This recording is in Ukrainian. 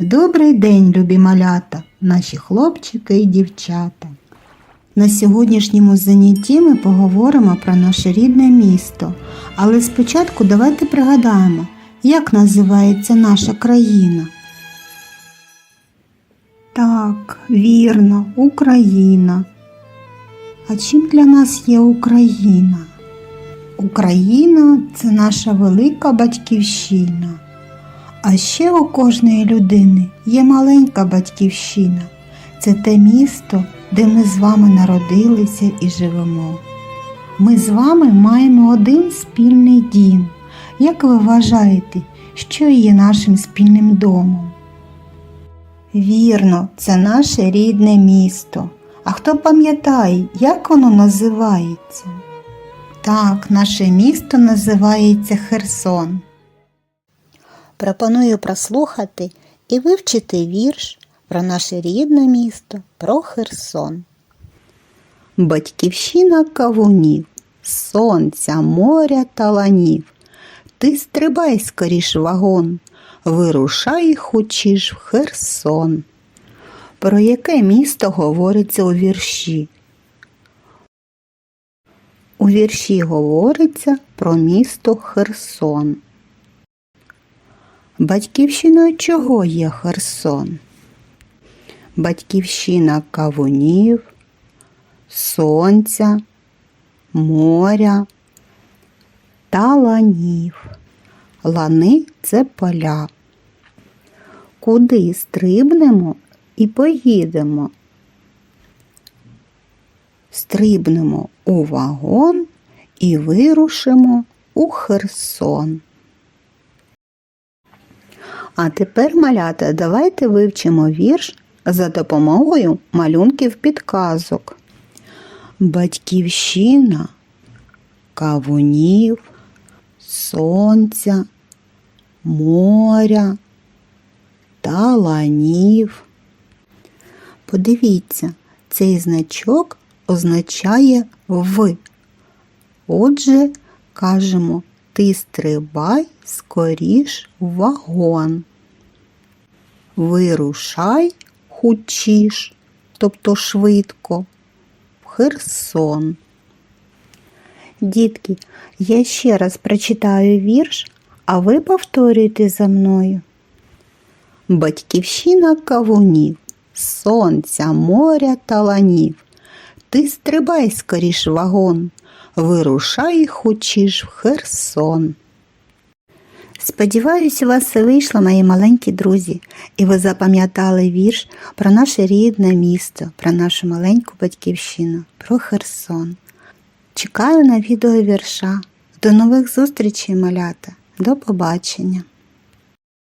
Добрий день, любі малята, наші хлопчики і дівчата. На сьогоднішньому занятті ми поговоримо про наше рідне місто. Але спочатку давайте пригадаємо, як називається наша країна. Так, вірно, Україна. А чим для нас є Україна? Україна це наша велика батьківщина. А ще у кожної людини є маленька батьківщина. Це те місто, де ми з вами народилися і живемо. Ми з вами маємо один спільний дім. Як ви вважаєте, що є нашим спільним домом? Вірно, це наше рідне місто. А хто пам'ятає, як воно називається? Так, наше місто називається Херсон. Пропоную прослухати і вивчити вірш про наше рідне місто, про Херсон. Батьківщина кавунів, сонця, моря та ланів. Ти стрибай скоріш вагон, вирушай хочеш в Херсон. Про яке місто говориться у вірші? У вірші говориться про місто Херсон. Батьківщиною чого є Херсон? Батьківщина кавунів, сонця, моря та ланів. Лани це поля. Куди стрибнемо і поїдемо? Стрибнемо у вагон і вирушимо у Херсон. А тепер, малята, давайте вивчимо вірш за допомогою малюнків підказок. Батьківщина, кавунів, сонця, моря та ланів. Подивіться, цей значок означає в. Отже, кажемо ти стрибай скоріш в вагон. Вирушай хучіш, тобто швидко, в Херсон. Дітки, я ще раз прочитаю вірш, а ви повторюйте за мною. Батьківщина кавунів, сонця, моря та ланів. Ти стрибай скоріш вагон, вирушай хочеш в Херсон. Сподіваюсь, у вас вийшло, мої маленькі друзі, і ви запам'ятали вірш про наше рідне місто, про нашу маленьку батьківщину, про Херсон. Чекаю на відео вірша. До нових зустрічей, малята. До побачення!